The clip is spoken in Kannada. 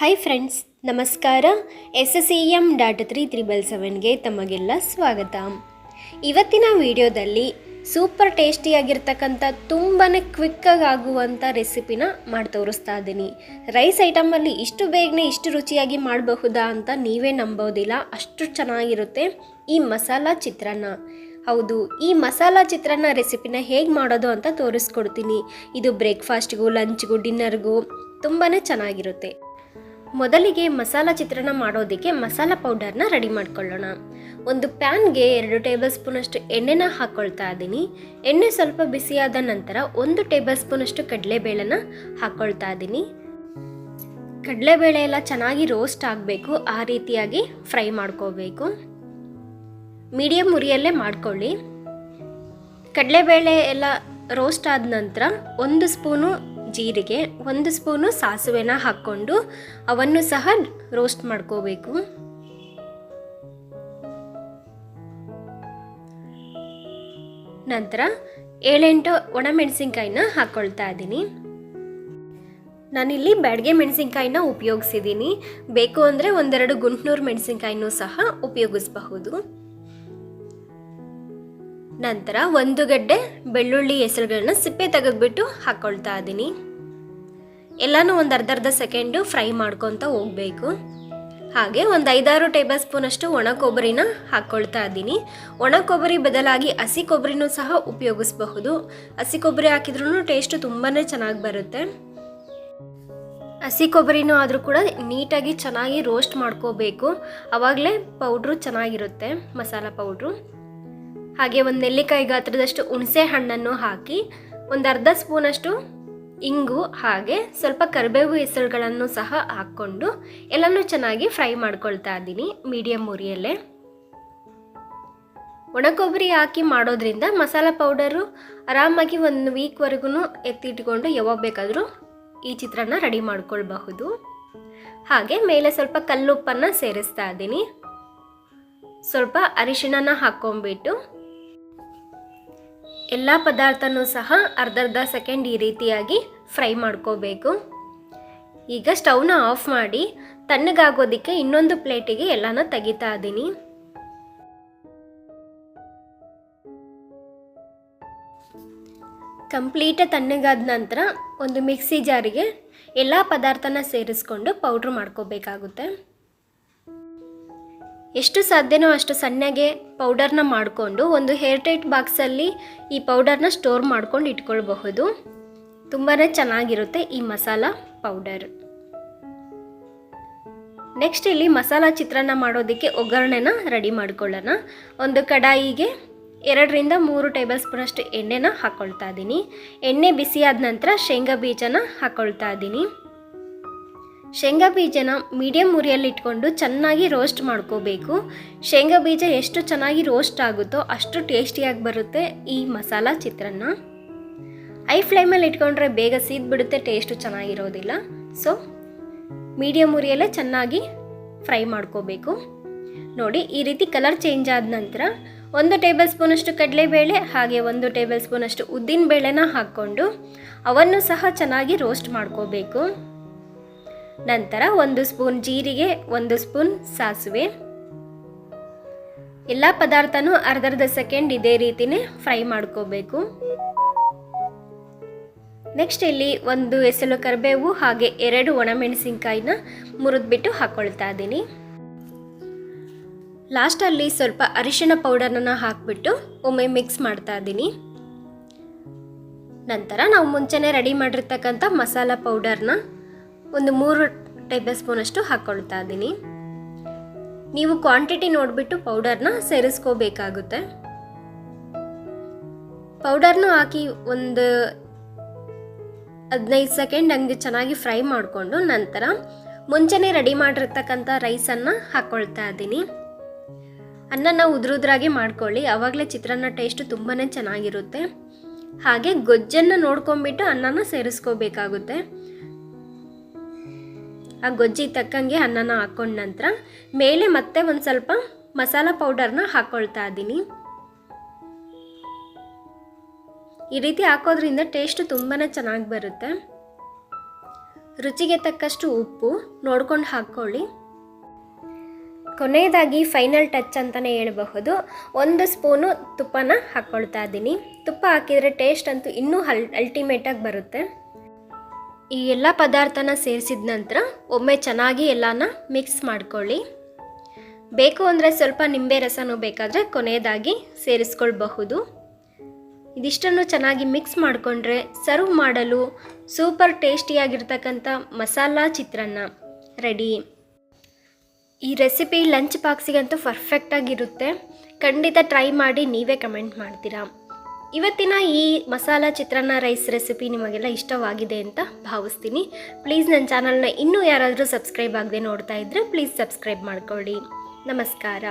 ಹಾಯ್ ಫ್ರೆಂಡ್ಸ್ ನಮಸ್ಕಾರ. S S E M dot three triple ಸೆವೆನ್ಗೆ ತಮಗೆಲ್ಲ ಸ್ವಾಗತ. ಇವತ್ತಿನ ವಿಡಿಯೋದಲ್ಲಿ ಸೂಪರ್ ಟೇಸ್ಟಿಯಾಗಿರ್ತಕ್ಕಂಥ ತುಂಬಾ ಕ್ವಿಕ್ಕಾಗಿ ಆಗುವಂಥ ರೆಸಿಪಿನ ಮಾಡಿ ತೋರಿಸ್ತಾ ಇದ್ದೀನಿ. ರೈಸ್ ಐಟಮಲ್ಲಿ ಇಷ್ಟು ಬೇಗನೆ ಇಷ್ಟು ರುಚಿಯಾಗಿ ಮಾಡಬಹುದಾ ಅಂತ ನೀವೇ ನಂಬೋದಿಲ್ಲ. ಅಷ್ಟು ಚೆನ್ನಾಗಿರುತ್ತೆ ಈ ಮಸಾಲ ಚಿತ್ರಾನ್ನ. ಹೌದು, ಈ ಮಸಾಲ ಚಿತ್ರಾನ್ನ ರೆಸಿಪಿನ ಹೇಗೆ ಮಾಡೋದು ಅಂತ ತೋರಿಸ್ಕೊಡ್ತೀನಿ. ಇದು ಬ್ರೇಕ್ಫಾಸ್ಟ್ಗೂ ಲಂಚ್ಗೂ ಡಿನ್ನರ್ಗೂ ತುಂಬಾ ಚೆನ್ನಾಗಿರುತ್ತೆ. ಮೊದಲಿಗೆ ಮಸಾಲ ಚಿತ್ರಾನ್ನ ಮಾಡೋದಕ್ಕೆ ಮಸಾಲ ಪೌಡರ್ನ ರೆಡಿ ಮಾಡ್ಕೊಳ್ಳೋಣ. ಒಂದು ಪ್ಯಾನ್ಗೆ ಎರಡು ಟೇಬಲ್ ಸ್ಪೂನಷ್ಟು ಎಣ್ಣೆನ ಹಾಕ್ಕೊಳ್ತಾ ಇದ್ದೀನಿ. ಎಣ್ಣೆ ಸ್ವಲ್ಪ ಬಿಸಿಯಾದ ನಂತರ ಒಂದು ಟೇಬಲ್ ಸ್ಪೂನಷ್ಟು ಕಡಲೆಬೇಳೆನ ಹಾಕ್ಕೊಳ್ತಾ ಇದ್ದೀನಿ. ಕಡಲೆಬೇಳೆ ಎಲ್ಲ ಚೆನ್ನಾಗಿ ರೋಸ್ಟ್ ಆಗಬೇಕು, ಆ ರೀತಿಯಾಗಿ ಫ್ರೈ ಮಾಡ್ಕೋಬೇಕು. ಮೀಡಿಯಮ್ ಉರಿಯಲ್ಲೇ ಮಾಡ್ಕೊಳ್ಳಿ. ಕಡಲೆಬೇಳೆ ಎಲ್ಲ ರೋಸ್ಟ್ ಆದ ನಂತರ ಒಂದು ಸ್ಪೂನು ಜೀರಿಗೆ ಒಂದು ಸ್ಪೂನು ಸಾಸಿವೆನ ಹಾಕ್ಕೊಂಡು ಅವನ್ನು ಸಹ ರೋಸ್ಟ್ ಮಾಡ್ಕೋಬೇಕು. ನಂತರ ಏಳೆಂಟು ಒಣಮೆಣಸಿನ್ಕಾಯಿನ ಹಾಕ್ಕೊಳ್ತಾ ಇದ್ದೀನಿ. ನಾನಿಲ್ಲಿ ಬ್ಯಾಡ್ಗೆ ಮೆಣಸಿನ್ಕಾಯಿನ ಉಪಯೋಗಿಸಿದ್ದೀನಿ. ಬೇಕು ಅಂದರೆ ಒಂದೆರಡು ಗುಂಟ್ನೂರು ಮೆಣಸಿನ್ಕಾಯಿನೂ ಸಹ ಉಪಯೋಗಿಸಬಹುದು. ನಂತರ ಒಂದು ಗಡ್ಡೆ ಬೆಳ್ಳುಳ್ಳಿ ಹೆಸರುಗಳನ್ನ ಸಿಪ್ಪೆ ತೆಗೆದ್ಬಿಟ್ಟು ಹಾಕ್ಕೊಳ್ತಾ ಇದ್ದೀನಿ ಎಲ್ಲನೂ ಒಂದು ಅರ್ಧ ಅರ್ಧ ಸೆಕೆಂಡು ಫ್ರೈ ಮಾಡ್ಕೊತ ಹೋಗಬೇಕು. ಹಾಗೆ ಒಂದು ಐದಾರು ಟೇಬಲ್ ಸ್ಪೂನಷ್ಟು ಒಣ ಕೊಬ್ಬರಿನ ಹಾಕ್ಕೊಳ್ತಾ ಇದ್ದೀನಿ ಒಣ ಕೊಬ್ಬರಿ ಬದಲಾಗಿ ಹಸಿ ಕೊಬ್ಬರಿನೂ ಸಹ ಉಪಯೋಗಿಸಬಹುದು. ಹಸಿ ಕೊಬ್ಬರಿ ಹಾಕಿದ್ರೂ ಟೇಸ್ಟು ತುಂಬಾ ಚೆನ್ನಾಗಿ ಬರುತ್ತೆ. ಹಸಿ ಕೊಬ್ಬರಿನೂ ಆದರೂ ಕೂಡ ನೀಟಾಗಿ ಚೆನ್ನಾಗಿ ರೋಸ್ಟ್ ಮಾಡ್ಕೋಬೇಕು. ಆವಾಗಲೇ ಪೌಡ್ರು ಚೆನ್ನಾಗಿರುತ್ತೆ, ಮಸಾಲ ಪೌಡ್ರು ಹಾಗೆ ಒಂದು ನೆಲ್ಲಿಕಾಯಿ ಗಾತ್ರದಷ್ಟು ಹುಣಸೆ ಹಣ್ಣನ್ನು ಹಾಕಿ, ಒಂದು ಅರ್ಧ ಸ್ಪೂನಷ್ಟು ಇಂಗು, ಹಾಗೆ ಸ್ವಲ್ಪ ಕರಿಬೇವು ಹೆಸರುಗಳನ್ನು ಸಹ ಹಾಕ್ಕೊಂಡು ಎಲ್ಲನೂ ಚೆನ್ನಾಗಿ ಫ್ರೈ ಮಾಡ್ಕೊಳ್ತಾ ಇದ್ದೀನಿ ಮೀಡಿಯಮ್ ಉರಿಯಲ್ಲೇ. ಒಣ ಕೊಬ್ಬರಿ ಹಾಕಿ ಮಾಡೋದ್ರಿಂದ ಮಸಾಲ ಪೌಡರು ಆರಾಮಾಗಿ ಒಂದು ವೀಕ್ವರೆಗೂ ಎತ್ತಿಟ್ಕೊಂಡು ಯಾವಾಗ ಬೇಕಾದರೂ ಈ ಚಿತ್ರಾನ್ನ ರೆಡಿ ಮಾಡ್ಕೊಳ್ಬಹುದು. ಹಾಗೆ ಮೇಲೆ ಸ್ವಲ್ಪ ಕಲ್ಲುಪ್ಪನ್ನು ಸೇರಿಸ್ತಾ ಇದ್ದೀನಿ. ಸ್ವಲ್ಪ ಅರಿಶಿಣನ ಹಾಕ್ಕೊಂಬಿಟ್ಟು ಎಲ್ಲ ಪದಾರ್ಥನೂ ಸಹ ಅರ್ಧ ಅರ್ಧ ಸೆಕೆಂಡ್ ಈ ರೀತಿಯಾಗಿ ಫ್ರೈ ಮಾಡ್ಕೋಬೇಕು. ಈಗ ಸ್ಟವ್ನ ಆಫ್ ಮಾಡಿ ತಣ್ಣಗಾಗೋದಕ್ಕೆ ಇನ್ನೊಂದು ಪ್ಲೇಟಿಗೆ ಎಲ್ಲನೂ ತೆಗಿತಾ ಇದ್ದೀನಿ. ಕಂಪ್ಲೀಟ್ ತಣ್ಣಗಾದ ನಂತರ ಒಂದು ಮಿಕ್ಸಿ ಜಾರಿಗೆ ಎಲ್ಲ ಪದಾರ್ಥನ ಸೇರಿಸ್ಕೊಂಡು ಪೌಡ್ರ್ ಮಾಡ್ಕೋಬೇಕಾಗುತ್ತೆ. ಎಷ್ಟು ಸಾಧ್ಯನೋ ಅಷ್ಟು ಸಣ್ಣಗೆ ಪೌಡರ್ನ ಮಾಡಿಕೊಂಡು ಒಂದು ಹೇರ್ ಟೈಟ್ ಬಾಕ್ಸಲ್ಲಿ ಈ ಪೌಡರ್ನ ಸ್ಟೋರ್ ಮಾಡ್ಕೊಂಡು ಇಟ್ಕೊಳ್ಬಹುದು. ತುಂಬಾ ಚೆನ್ನಾಗಿರುತ್ತೆ ಈ ಮಸಾಲ ಪೌಡರ್ ನೆಕ್ಸ್ಟ್ ಇಲ್ಲಿ ಮಸಾಲ ಚಿತ್ರಾನ್ನ ಮಾಡೋದಕ್ಕೆ ಒಗ್ಗರಣೆನ ರೆಡಿ ಮಾಡ್ಕೊಳ್ಳೋಣ. ಒಂದು ಕಡಾಯಿಗೆ ಎರಡರಿಂದ ಮೂರು ಟೇಬಲ್ ಸ್ಪೂನಷ್ಟು ಎಣ್ಣೆನ ಹಾಕ್ಕೊಳ್ತಾ ಇದ್ದೀನಿ ಎಣ್ಣೆ ಬಿಸಿಯಾದ ನಂತರ ಶೇಂಗಾ ಬೀಜನ ಹಾಕ್ಕೊಳ್ತಾ ಇದ್ದೀನಿ ಶೇಂಗಾ ಬೀಜನ ಮೀಡಿಯಂ ಉರಿಯಲ್ಲಿಟ್ಕೊಂಡು ಚೆನ್ನಾಗಿ ರೋಸ್ಟ್ ಮಾಡ್ಕೋಬೇಕು. ಶೇಂಗಾ ಬೀಜ ಎಷ್ಟು ಚೆನ್ನಾಗಿ ರೋಸ್ಟ್ ಆಗುತ್ತೋ ಅಷ್ಟು ಟೇಸ್ಟಿಯಾಗಿ ಬರುತ್ತೆ ಈ ಮಸಾಲ ಚಿತ್ರಾನ್ನ. ಐ ಫ್ಲೇಮಲ್ಲಿ ಇಟ್ಕೊಂಡ್ರೆ ಬೇಗ ಸೀದ್ಬಿಡುತ್ತೆ, ಟೇಸ್ಟು ಚೆನ್ನಾಗಿರೋದಿಲ್ಲ. ಸೊ ಮೀಡಿಯಮ್ ಉರಿಯಲ್ಲೇ ಚೆನ್ನಾಗಿ ಫ್ರೈ ಮಾಡ್ಕೋಬೇಕು. ನೋಡಿ, ಈ ರೀತಿ ಕಲರ್ ಚೇಂಜ್ ಆದ ನಂತರ ಒಂದು ಟೇಬಲ್ ಸ್ಪೂನಷ್ಟು ಕಡಲೆಬೇಳೆ, ಹಾಗೆ ಒಂದು ಟೇಬಲ್ ಸ್ಪೂನಷ್ಟು ಉದ್ದಿನ ಬೇಳೆನ ಹಾಕ್ಕೊಂಡು ಅವನ್ನು ಸಹ ಚೆನ್ನಾಗಿ ರೋಸ್ಟ್ ಮಾಡ್ಕೋಬೇಕು. ನಂತರ ಒಂದು ಸ್ಪೂನ್ ಜೀರಿಗೆ, ಒಂದು ಸ್ಪೂನ್ ಸಾಸಿವೆ. ಎಲ್ಲ ಪದಾರ್ಥನೂ ಅರ್ಧರ್ಧ ಸೆಕೆಂಡ್ ಇದೇ ರೀತಿನೇ ಫ್ರೈ ಮಾಡ್ಕೋಬೇಕು. ನೆಕ್ಸ್ಟ್ ಇಲ್ಲಿ ಒಂದು ಎಸಳು ಕರಿಬೇವು ಹಾಗೆ ಎರಡು ಒಣಮೆಣಸಿನ್ಕಾಯಿನ ಮುರಿದ್ಬಿಟ್ಟು ಹಾಕ್ಕೊಳ್ತಾ ಇದ್ದೀನಿ. ಲಾಸ್ಟಲ್ಲಿ ಸ್ವಲ್ಪ ಅರಿಶಿಣ ಪೌಡರನ್ನು ಹಾಕಿಬಿಟ್ಟು ಒಮ್ಮೆ ಮಿಕ್ಸ್ ಮಾಡ್ತಾ ಇದ್ದೀನಿ. ನಂತರ ನಾವು ಮುಂಚೆನೇ ರೆಡಿ ಮಾಡಿರ್ತಕ್ಕಂಥ ಮಸಾಲ ಪೌಡರ್ನ ಒಂದು ಮೂರು ಟೇಬಲ್ ಸ್ಪೂನಷ್ಟು ಹಾಕ್ಕೊಳ್ತಾ ಇದ್ದೀನಿ. ನೀವು ಕ್ವಾಂಟಿಟಿ ನೋಡಿಬಿಟ್ಟು ಪೌಡರ್ನ ಸೇರಿಸ್ಕೋಬೇಕಾಗುತ್ತೆ. ಪೌಡರ್ನ ಹಾಕಿ ಒಂದು ಹದಿನೈದು ಸೆಕೆಂಡ್ ಹಂಗೆ ಚೆನ್ನಾಗಿ ಫ್ರೈ ಮಾಡಿಕೊಂಡು ನಂತರ ಮುಂಚೆನೇ ರೆಡಿ ಮಾಡಿರ್ತಕ್ಕಂಥ ರೈಸನ್ನು ಹಾಕ್ಕೊಳ್ತಾ ಇದ್ದೀನಿ. ಅನ್ನನ ಉದುರುದ್ರಾಗೆ ಮಾಡ್ಕೊಳ್ಳಿ. ಆವಾಗಲೇ ಚಿತ್ರಾನ್ನ ಟೇಸ್ಟ್ ತುಂಬಾ ಚೆನ್ನಾಗಿರುತ್ತೆ. ಹಾಗೆ ಗೊಜ್ಜನ್ನು ನೋಡ್ಕೊಂಬಿಟ್ಟು ಅನ್ನನ ಸೇರಿಸ್ಕೋಬೇಕಾಗುತ್ತೆ. ಆ ಗೊಜ್ಜಿಗೆ ತಕ್ಕಂಗೆ ಅನ್ನನ ಹಾಕೊಂಡ ನಂತರ ಮೇಲೆ ಮತ್ತೆ ಒಂದು ಸ್ವಲ್ಪ ಮಸಾಲ ಪೌಡರ್ನ ಹಾಕ್ಕೊಳ್ತಾ ಇದ್ದೀನಿ ಈ ರೀತಿ ಹಾಕೋದ್ರಿಂದ ಟೇಸ್ಟ್ ತುಂಬಾ ಚೆನ್ನಾಗಿ ಬರುತ್ತೆ. ರುಚಿಗೆ ತಕ್ಕಷ್ಟು ಉಪ್ಪು ನೋಡ್ಕೊಂಡು ಹಾಕ್ಕೊಳ್ಳಿ ಕೊನೆಯದಾಗಿ ಫೈನಲ್ ಟಚ್ ಅಂತಲೇ ಹೇಳಬಹುದು. ಒಂದು ಸ್ಪೂನು ತುಪ್ಪನ ಹಾಕ್ಕೊಳ್ತಾ ಇದ್ದೀನಿ ತುಪ್ಪ ಹಾಕಿದರೆ ಟೇಸ್ಟ್ ಅಂತೂ ಇನ್ನೂ ಹಲ್ ಅಲ್ಟಿಮೇಟಾಗಿ ಬರುತ್ತೆ. ಈ ಎಲ್ಲ ಪದಾರ್ಥನ ಸೇರಿಸಿದ ನಂತರ ಒಮ್ಮೆ ಚೆನ್ನಾಗಿ ಎಲ್ಲಾನ ಮಿಕ್ಸ್ ಮಾಡ್ಕೊಳ್ಳಿ. ಬೇಕು ಅಂದರೆ ಸ್ವಲ್ಪ ನಿಂಬೆ ರಸನೂ ಬೇಕಾದರೆ ಕೊನೆಯದಾಗಿ ಸೇರಿಸ್ಕೊಳ್ಬಹುದು. ಇದಿಷ್ಟನ್ನು ಚೆನ್ನಾಗಿ ಮಿಕ್ಸ್ ಮಾಡಿಕೊಂಡ್ರೆ ಸರ್ವ್ ಮಾಡಲು ಸೂಪರ್ ಟೇಸ್ಟಿಯಾಗಿರ್ತಕ್ಕಂಥ ಮಸಾಲ ಚಿತ್ರಾನ್ನ ರೆಡಿ ಈ ರೆಸಿಪಿ ಲಂಚ್ ಬಾಕ್ಸಿಗಂತೂ ಪರ್ಫೆಕ್ಟಾಗಿರುತ್ತೆ ಖಂಡಿತ ಟ್ರೈ ಮಾಡಿ ನೀವೇ ಕಮೆಂಟ್ ಮಾಡ್ತೀರಾ. ಇವತ್ತಿನ ಈ ಮಸಾಲ ಚಿತ್ರಾನ್ನ ರೈಸ್ ರೆಸಿಪಿ ನಿಮಗೆಲ್ಲ ಇಷ್ಟವಾಗಿದೆ ಅಂತ ಭಾವಿಸ್ತೀನಿ. ಪ್ಲೀಸ್ ನನ್ನ ಚಾನಲ್ನ ಇನ್ನೂ ಯಾರಾದರೂ ಸಬ್ಸ್ಕ್ರೈಬ್ ಆಗದೆ ನೋಡ್ತಾ ಇದ್ದರೆ ಪ್ಲೀಸ್ ಸಬ್ಸ್ಕ್ರೈಬ್ ಮಾಡ್ಕೊಳ್ಳಿ. ನಮಸ್ಕಾರ.